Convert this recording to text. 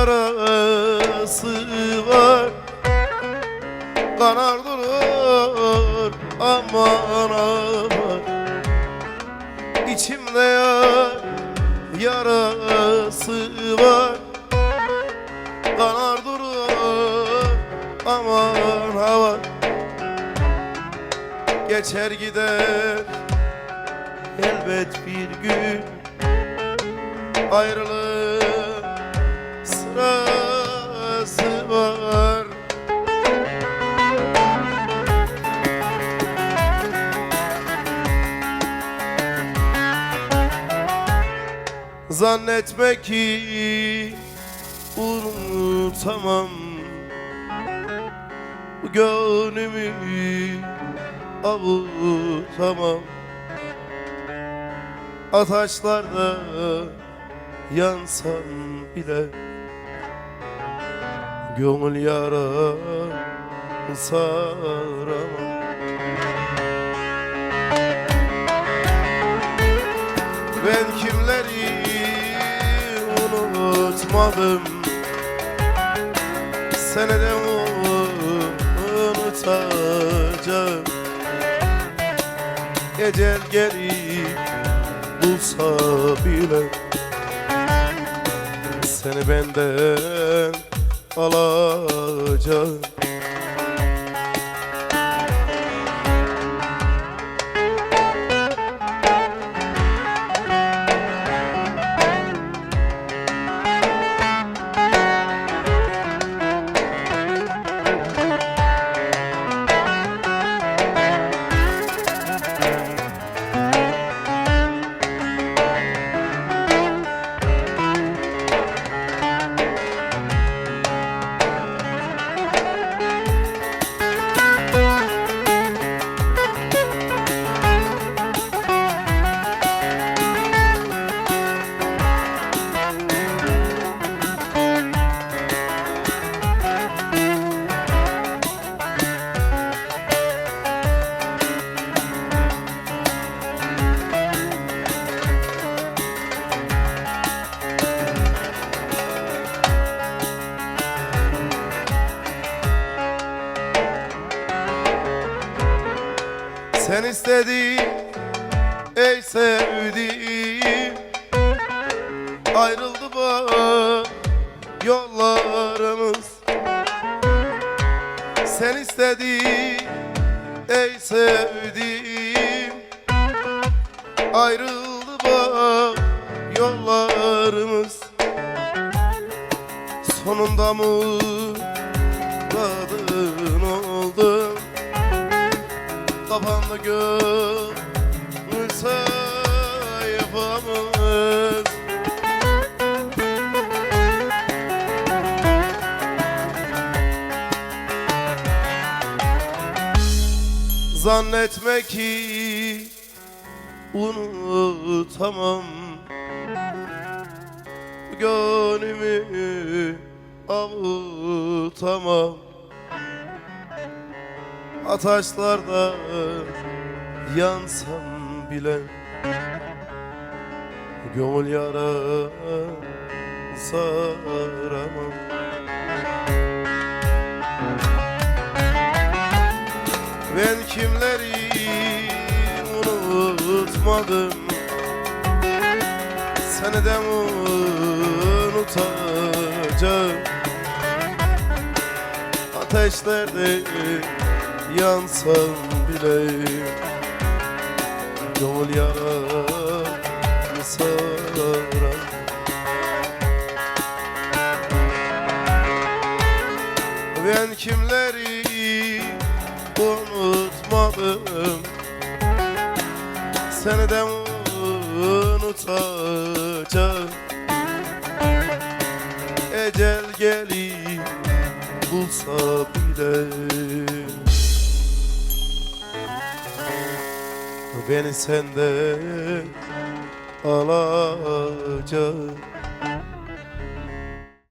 Yarası var. Kanar durur aman aman. İçimde yar yarası var. Kanar durur aman hava Geçer gider elbet bir gün Ayrılık sırası var. Zannetme ki unutamam. Bu gönlümü avutamam. Ataşlarda yansam bile Gönül yara saramam Ben kimleri unutmadım? Seni de unutacağım. Ecel gelip bulsa bile Seni benden alacağım Sen istedin ey sevdiğim Ayrıldı bak yollarımız Sen istedin ey sevdiğim Ayrıldı bak yollarımız Sonunda mı Kapandı gönül sayfamız Zannetme ki unutamam. Gönlümü avutamam Ataşlarda yansam bile Gönül yara saramam. Ben kimleri unutmadım? Seni de unutacağım. Ateşlerde yansam bile Gönül yaramı Ben kimleri unutmadım? Seni de unutacağım. Ecel gelip bulsa bile Beni senden alacak